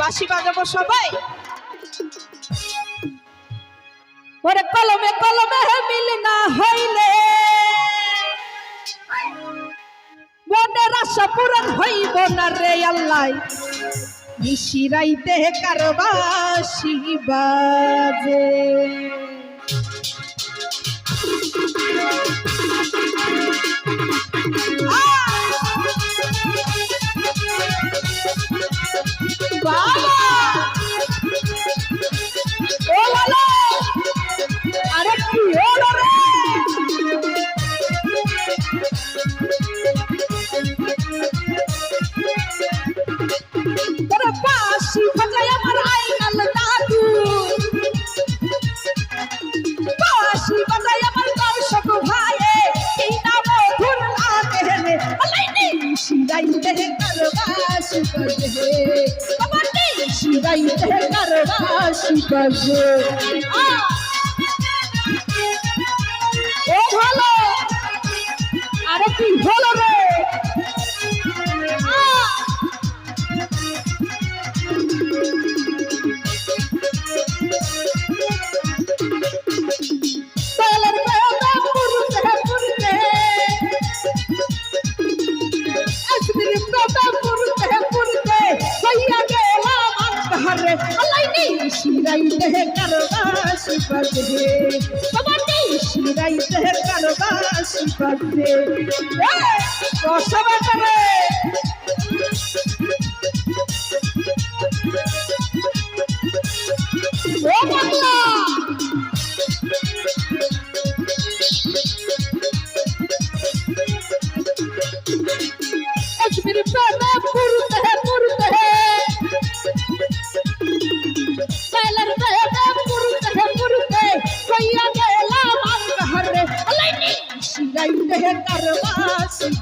বাঁশি বাজাবো সবাই। ওরে কলমে কলমে মিল না হইলে। মনের আশা পূরণ হইব না রে আল্লাহ। নিশিরাইতে কারবাসি বাজে। বাবা ও কারবাসি বাজে ও ভালো আরে কি হলো badhe Babani shirai dehe karvasi badhe Hey! Kosa batare ও বাংলা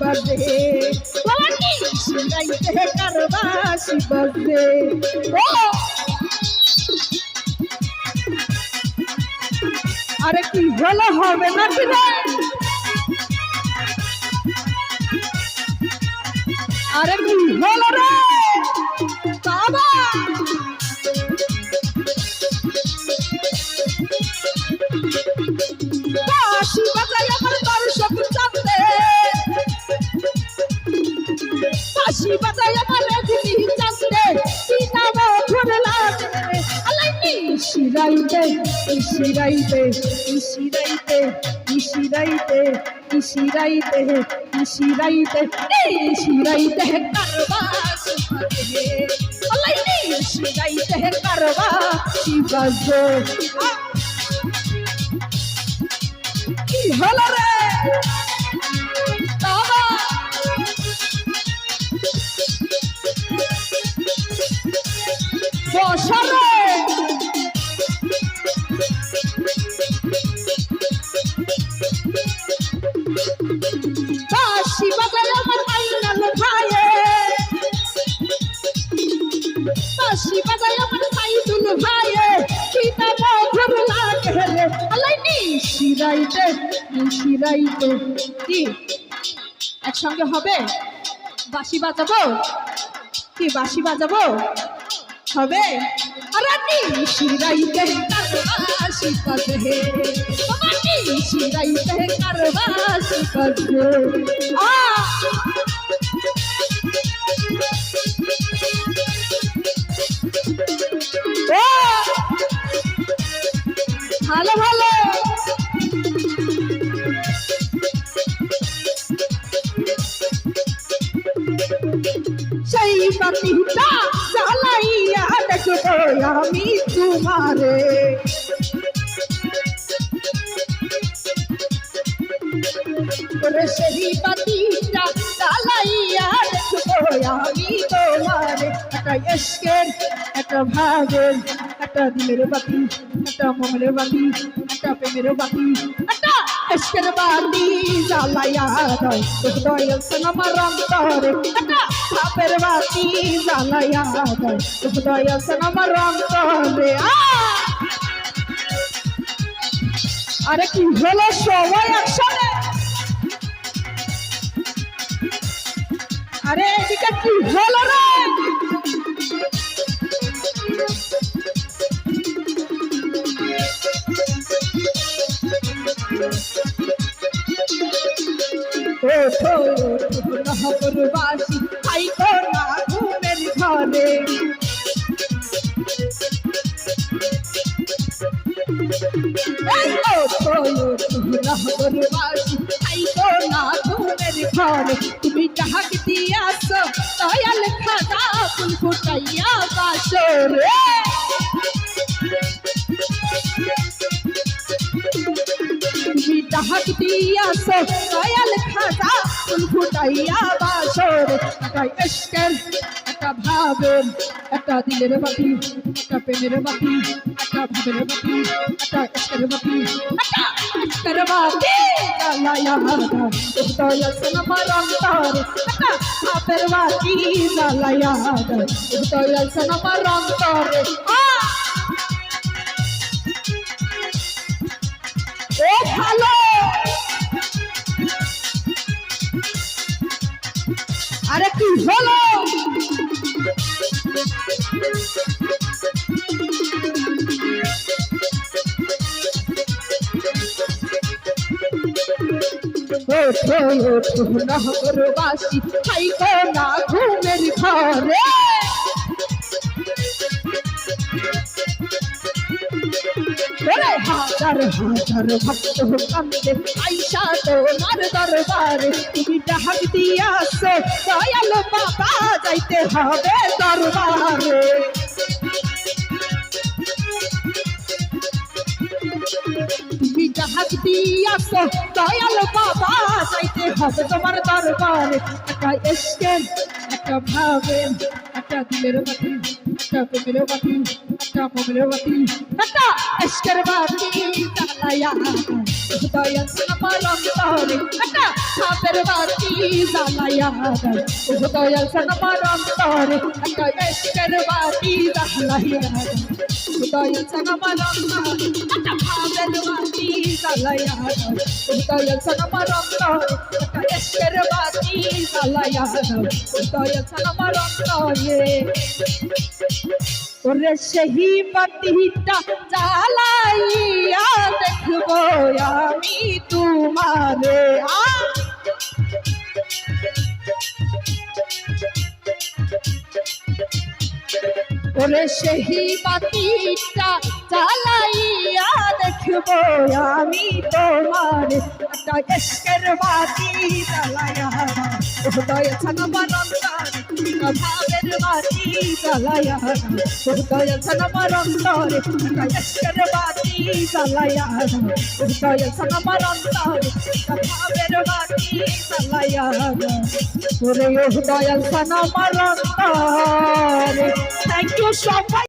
বাজে। গাইতে কারবাসি আরে কি হলো হবে না কি আরে কি হলো রে? শিরাইতে শিরাইতে শিরাইতে শিরাইতে শিরাইতে শিরাইতে কারবাসি বাজে আলাইনি শিরাইতে কারবাসি বাজে কি হলো শিরাইতে শিরাইতে কি একসঙ্গে হবে? বাঁশি বাজাবো? কি বাঁশি বাজাবো? হবে? আরানি শিরাইতে কারবাসি কাজে বাবানি শিরাইতে কারবাসি কাজে আ! ভালো ভালো। পাতিটা জ্বালাইয়া দেখো আমি তোমারে। সেই পাতিটা জ্বালাইয়া দেখো আমি তোমারে। একটা এসকের, একটা ভাগের, একটা দিলের বাতি, একটা মমের বাতি, একটা প্রেমের বাতি আশকের বাতি জ্বালায়া রয়। দয়াল আমার অন্তরে পাপের বাতি জ্বালায়া রয়। দয়াল আমার অন্তরে আরে কি হলো সবাই একসাথে? আরে এদিকে কি হলো Thank you. নহবরবাসী খাইতো না ঘুমের ঘরে। তুমি ডাক দিয়াছ দয়াল খাদা ফুল ফুটাইয়া বাসরে। তুমি ডাক দিয়াছ দয়াল খাদা ফুল ফুটাইয়া বাসর একটা এসকের একটা ভাবের একটা দিলের বাতি একটা প্রেমের বাতি একটা ভাবের বাতি একটা এসকের বাতি একটা এসকের বাতি জ্বালায়া হাদা দয়াল সনমার অন্তরে একটা ভাবের বাতি জ্বালায়া হাদা দয়াল সনমার অন্তরে আ ও কি হলো ওঠো নহরবাসী খাইকো না ঘুমের ঘরে। হাজার হাজার ভক্ত কান্দে আইসা তোমার দরবারে। তুমি ডাক দিয়াছ, দয়াল বাবা, যাইতে হবে দরবারে। তুমি ডাক দিয়াছ, দয়াল বাবা, যাইতে হবে তোমার দরবারে। একটা এসকেন একটা ভাবেন, একটা দিলের বাতি একটা প্রেমের বাতি একটা মমের বাতি একটা এসকের বাতি জ্বালায়া দয়াল আমার অন্তরে একটা সাপের বাতি জ্বালায়া দয়াল আমার অন্তরে একটা এসকের বাতি জ্বালায়া দয়াল আমার অন্তরে একটা ভাবের বাতি জ্বালায়া দয়াল আমার অন্তরে একটা এসকের বাতি জ্বালায়া দয়াল আমার অন্তরে ওরে সেই বাতিটা জ্বালাইয়া দেখব আমি তোমারে। ওরে সেই বাতিটা জ্বালাইয়া দেখব আমি তোমার। একটা এসকের বাতি জ্বালাইয়া হৃদয় ছানবার অন্তর ভাবের বাতি ছানবার অন্তর একটা এসকের বাতি জ্বালাইয়া হৃদয় ছানবার অন্তর ভাবের বাতি হৃদয় ছানবার অন্তর থ্যাংক ইউ সবাই।